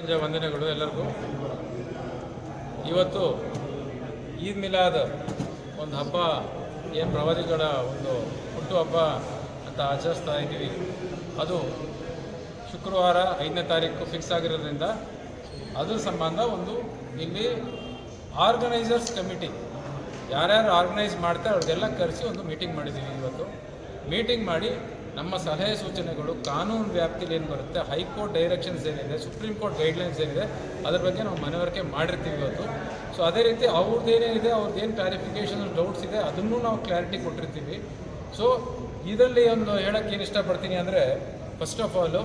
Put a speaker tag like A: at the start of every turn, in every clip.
A: ಸಂಜೆ ವಂದನೆಗಳು ಎಲ್ಲರಿಗೂ. ಇವತ್ತು ಈದ್ ಮಿಲಾದ ಒಂದು ಹಬ್ಬ, ಏನು ಪ್ರವಾದಿಗಳ ಒಂದು ಹುಟ್ಟುಹಬ್ಬ ಅಂತ ಆಚರಿಸ್ತಾ ಇದ್ದೀವಿ. ಅದು ಶುಕ್ರವಾರ ಐದನೇ ತಾರೀಕು ಫಿಕ್ಸ್ ಆಗಿರೋದ್ರಿಂದ ಅದ್ರ ಸಂಬಂಧ ಒಂದು ಇಲ್ಲಿ ಆರ್ಗನೈಸರ್ಸ್ ಕಮಿಟಿ ಯಾರ್ಯಾರು ಆರ್ಗನೈಸ್ ಮಾಡ್ತಾರೆ ಅವ್ರಿಗೆಲ್ಲ ಕರೆಸಿ ಒಂದು ಮೀಟಿಂಗ್ ಮಾಡಿದ್ದೀವಿ ಇವತ್ತು. ಮೀಟಿಂಗ್ ಮಾಡಿ ನಮ್ಮ ಸಲಹೆ ಸೂಚನೆಗಳು ಕಾನೂನು ವ್ಯಾಪ್ತಿಯಲ್ಲಿ ಏನು ಬರುತ್ತೆ? ಹೈಕೋರ್ಟ್ ಡೈರೆಕ್ಷನ್ಸ್ ಏನಿದೆ? ಸುಪ್ರೀಂ ಕೋರ್ಟ್ ಗೈಡ್ಲೈನ್ಸ್ ಏನಿದೆ? ಅದ್ರ ಬಗ್ಗೆ ನಾವು ಮನವರಿಕೆ ಮಾಡಿರ್ತೀವಿ ಇವತ್ತು. ಸೊ, ಅದೇ ರೀತಿ ಅವ್ರದ್ದೇನೇನಿದೆ ಅವ್ರದ್ದೇನು ಕ್ಲಾರಿಫಿಕೇಷನ್ ಡೌಟ್ಸ್ ಇದೆ, ಅದನ್ನು ನಾವು ಕ್ಲಾರಿಟಿ ಕೊಟ್ಟಿರ್ತೀವಿ. ಸೊ ಇದರಲ್ಲಿ ಒಂದು ಹೇಳಕ್ಕೆ ಏನು ಇಷ್ಟಪಡ್ತೀನಿ ಅಂದರೆ ಫಸ್ಟ್ ಆಫ್ ಆಲು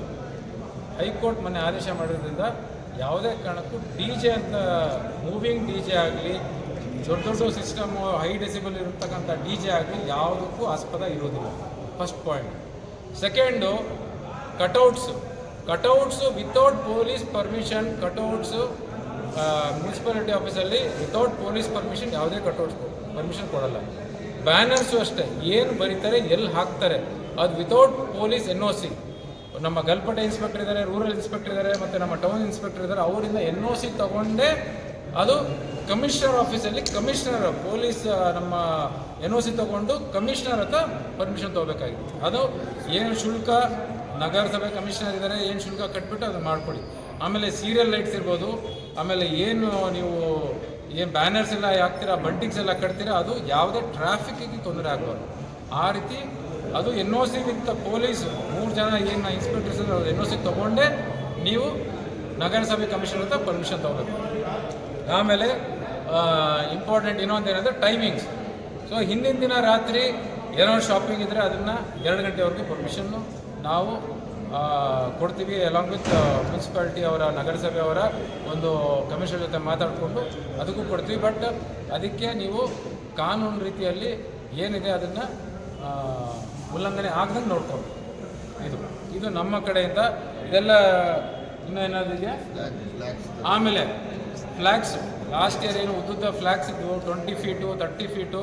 A: ಹೈಕೋರ್ಟ್ ಮೊನ್ನೆ ಆದೇಶ ಮಾಡಿರೋದ್ರಿಂದ ಯಾವುದೇ ಕಾರಣಕ್ಕೂ ಡಿ ಜೆ ಅಂತ ಮೂವಿಂಗ್ ಡಿ ಜೆ ಆಗಲಿ, ದೊಡ್ಡ ದೊಡ್ಡ ಸಿಸ್ಟಮ್ ಹೈ ಡೆಸಿಬಲ್ ಇರತಕ್ಕಂಥ ಡಿ ಜೆ ಆಗಲಿ ಯಾವುದಕ್ಕೂ ಆಸ್ಪದ ಇರೋದಿಲ್ಲ. First point second cutouts cutouts without police permission cutouts municipality ಆಫೀಸಲ್ಲಿ ವಿತೌಟ್ ಪೊಲೀಸ್ ಪರ್ಮಿಷನ್ ಯಾವುದೇ ಕಟೌಟ್ಸ್ ಪರ್ಮಿಷನ್ ಕೊಡಲ್ಲ. ಬ್ಯಾನರ್ಸು ಅಷ್ಟೇ. ಏನು ಬರೀತಾರೆ ಎಲ್ಲಿ ಹಾಕ್ತಾರೆ. ಅದು without police N O C ನಮ್ಮ ಗಲ್ಪಟೆ ಇನ್ಸ್ಪೆಕ್ಟರ್ ಇದ್ದಾರೆ ರೂರಲ್ ಇನ್ಸ್ಪೆಕ್ಟರ್ ಇದ್ದಾರೆ ಮತ್ತು ನಮ್ಮ ಟೌನ್ ಇನ್ಸ್ಪೆಕ್ಟರ್ ಇದ್ದಾರೆ ಅವರಿಂದ ಎನ್ ಒ ಸಿ ತೊಗೊಂಡೇ ಅದು ಕಮಿಷನರ್ ಆಫೀಸಲ್ಲಿ ಕಮಿಷನರ್, ಪೊಲೀಸ್ ನಮ್ಮ ಎನ್ ಒ ಸಿ ತಗೊಂಡು ಕಮಿಷನರ್ ಹತ್ರ ಪರ್ಮಿಷನ್ ತೊಗೋಬೇಕಾಗಿತ್ತು. ಅದು ಏನು ಶುಲ್ಕ, ನಗರಸಭೆ ಕಮಿಷನರ್ ಇದ್ದಾರೆ ಏನು ಶುಲ್ಕ ಕಟ್ಬಿಟ್ಟು ಅದನ್ನು ಮಾಡ್ಕೊಳ್ಳಿ. ಆಮೇಲೆ ಸೀರಿಯಲ್ ಲೈಟ್ಸ್ ಇರ್ಬೋದು, ಆಮೇಲೆ ಏನು ನೀವು, ಏನು ಬ್ಯಾನರ್ಸ್ ಎಲ್ಲ ಹಾಕ್ತೀರಾ ಬಂಟಿಂಗ್ಸ್ ಎಲ್ಲ ಕಟ್ತೀರಾ, ಅದು ಯಾವುದೇ ಟ್ರಾಫಿಕ್ಕಿಗೆ ತೊಂದರೆ ಆಗಬಾರ್ದು. ಆ ರೀತಿ ಅದು N O C with police, ಮೂರು ಜನ ಏನು ಇನ್ಸ್ಪೆಕ್ಟರ್ಸ್ ಇದ್ದಾರೆ ಎನ್ ಒ ಸಿ ತೊಗೊಂಡೇ ನೀವು ನಗರಸಭೆ ಕಮಿಷನರ್ ಹತ್ರ ಪರ್ಮಿಷನ್ ತೊಗೋಬೇಕು. ಆಮೇಲೆ ಇಂಪಾರ್ಟೆಂಟ್ ಇನ್ನೊಂದು ಏನಂದರೆ ಟೈಮಿಂಗ್ಸ್ ಸೊ ಹಿಂದಿನ ದಿನ ರಾತ್ರಿ ಏನೋ ಶಾಪಿಂಗ್ ಇದ್ದರೆ ಅದನ್ನು ಎರಡು ಗಂಟೆವರೆಗೂ ಪರ್ಮಿಷನ್ನು ನಾವು ಕೊಡ್ತೀವಿ ಅಲಾಂಗ್ ವಿತ್ ಮುನ್ಸಿಪಾಲ್ಟಿ ಅವರ ನಗರಸಭೆ ಅವರ ಒಂದು ಕಮಿಷನ್ ಜೊತೆ ಮಾತಾಡಿಕೊಂಡು ಅದಕ್ಕೂ ಕೊಡ್ತೀವಿ. ಬಟ್ ಅದಕ್ಕೆ ನೀವು ಕಾನೂನು ರೀತಿಯಲ್ಲಿ ಏನಿದೆ ಅದನ್ನು ಉಲ್ಲಂಘನೆ ಆಗದಂಗೆ ನೋಡ್ಕೊಂಡು ಇದು ಇದು ನಮ್ಮ ಕಡೆಯಿಂದ. ಇದೆಲ್ಲ ಇನ್ನೂ ಏನಾದರೂ ಇದೆಯಾ? ಆಮೇಲೆ ಫ್ಲ್ಯಾಗ್ಸ್ ಲಾಸ್ಟ್ ಇಯರ್ ಏನು ಉದ್ದುದ್ದ ಫ್ಲ್ಯಾಗ್ಸ್ ಇದ್ವು ಟ್ವೆಂಟಿ ಫೀಟು ತರ್ಟಿ ಫೀಟು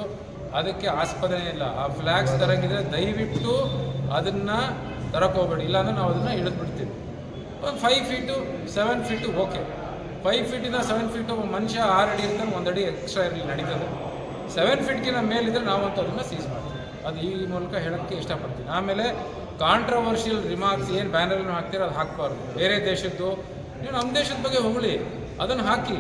A: ಅದಕ್ಕೆ ಆಸ್ಪದನೇ ಇಲ್ಲ. ಆ ಫ್ಲ್ಯಾಗ್ಸ್ ತರಂಗಿದ್ರೆ ದಯವಿಟ್ಟು ಅದನ್ನು ತರಕೋಬೇಡಿ ಇಲ್ಲಾಂದ್ರೆ ನಾವು ಅದನ್ನು ಇಳಿದ್ಬಿಡ್ತೀವಿ ಒಂದು five feet seven feet okay five ಫೀಟಿಂದ seven feet ಮನುಷ್ಯ ಆರು ಅಡಿ ಇರ್ತಾನೆ, ಒಂದು ಅಡಿ ಎಕ್ಸ್ಟ್ರಾ ಇರಲಿ ನಡೀತದೆ. ಸೆವೆನ್ ಫೀಟ್ಗಿಂತ ಮೇಲಿದ್ರೆ ನಾವಂತೂ ಅದನ್ನು ಸೀಸ್ ಮಾಡ್ತೀವಿ. ಅದು ಈ ಮೂಲಕ ಹೇಳೋಕ್ಕೆ ಇಷ್ಟಪಡ್ತೀನಿ. ಆಮೇಲೆ ಕಾಂಟ್ರವರ್ಷಿಯಲ್ ರಿಮಾರ್ಕ್ಸ್ ಏನು ಬ್ಯಾನರ್ ಹಾಕ್ತೀರ ಅದು ಹಾಕಬಾರ್ದು. ಬೇರೆ ದೇಶದ್ದು, ನೀವು ನಮ್ಮ ದೇಶದ ಬಗ್ಗೆ ಹೊಗಳಿ ಅದನ್ನು ಹಾಕಿ.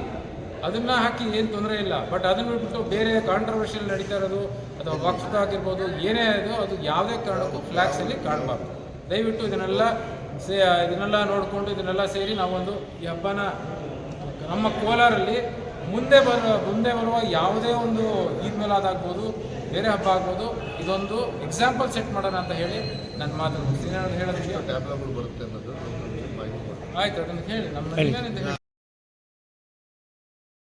A: ಅದನ್ನು ಹಾಕಿ ಏನು ತೊಂದರೆ ಇಲ್ಲ. ಬಟ್ ಅದನ್ನು ಬಿಟ್ಬಿಟ್ಟು ಬೇರೆ ಕಾಂಟ್ರವರ್ಷಿಯಲ್ ನಡೀತಾ ಇರೋದು ಅಥವಾ ವಕ್ಫ್ ಆಗಿರ್ಬೋದು ಏನೇ ಅದು ಅದು ಯಾವುದೇ ಕಾರಣಕ್ಕೂ ಫ್ಲ್ಯಾಗ್ಸಲ್ಲಿ ಕಾಣಬಾರ್ದು. ದಯವಿಟ್ಟು ಇದನ್ನೆಲ್ಲ ಸೇ ಇದನ್ನೆಲ್ಲ ನೋಡಿಕೊಂಡು ಇದನ್ನೆಲ್ಲ ಸೇರಿ ನಾವೊಂದು ಈ ಹಬ್ಬನ ನಮ್ಮ ಕೋಲಾರಲ್ಲಿ ಮುಂದೆ ಬರ ಮುಂದೆ ಬರುವ ಯಾವುದೇ ಒಂದು ಈದ್ ಮೇಲಾದಾಗ್ಬೋದು ಆಗ್ಬೋದು ಬೇರೆ ಹಬ್ಬ ಆಗ್ಬೋದು ಇದೊಂದು ಎಕ್ಸಾಂಪಲ್ ಸೆಟ್ ಮಾಡೋಣ ಅಂತ ಹೇಳಿ ನನ್ನ ಮಾತು
B: ಹೇಳೋದಕ್ಕೆ ಬರುತ್ತೆ ಅನ್ನೋದು
A: ಆಯ್ತು ಅದನ್ನು ಹೇಳಿ. ನಮ್ಮ